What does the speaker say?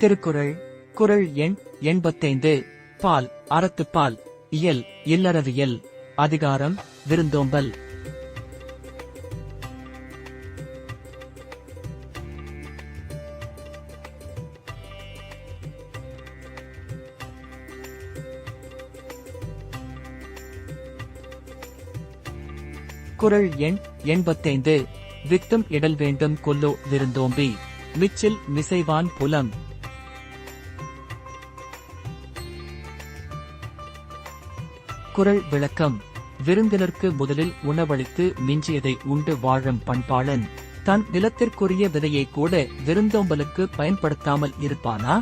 திருக்குறள் குறள் எண் எண்பத்தைந்து. பால் அறத்துப்பால் இயல் இல்லறவியல் அதிகாரம் விருந்தோம்பல். குறள் எண் எண்பத்தைந்து. வித்தும் இடல் வேண்டும் கொல்லோ விருந்தோம்பி. மிச்சில் மிசைவான் புலம். குரல் விளக்கம். விருந்தினருக்கு முதலில் உணவளித்து மிஞ்சியதை உண்டு வாழும் பண்பாளன். தன் நிலத்திற்குரிய விதையை கூட விருந்தோம்பலுக்கு பயன்படுத்தாமல் இருப்பானா?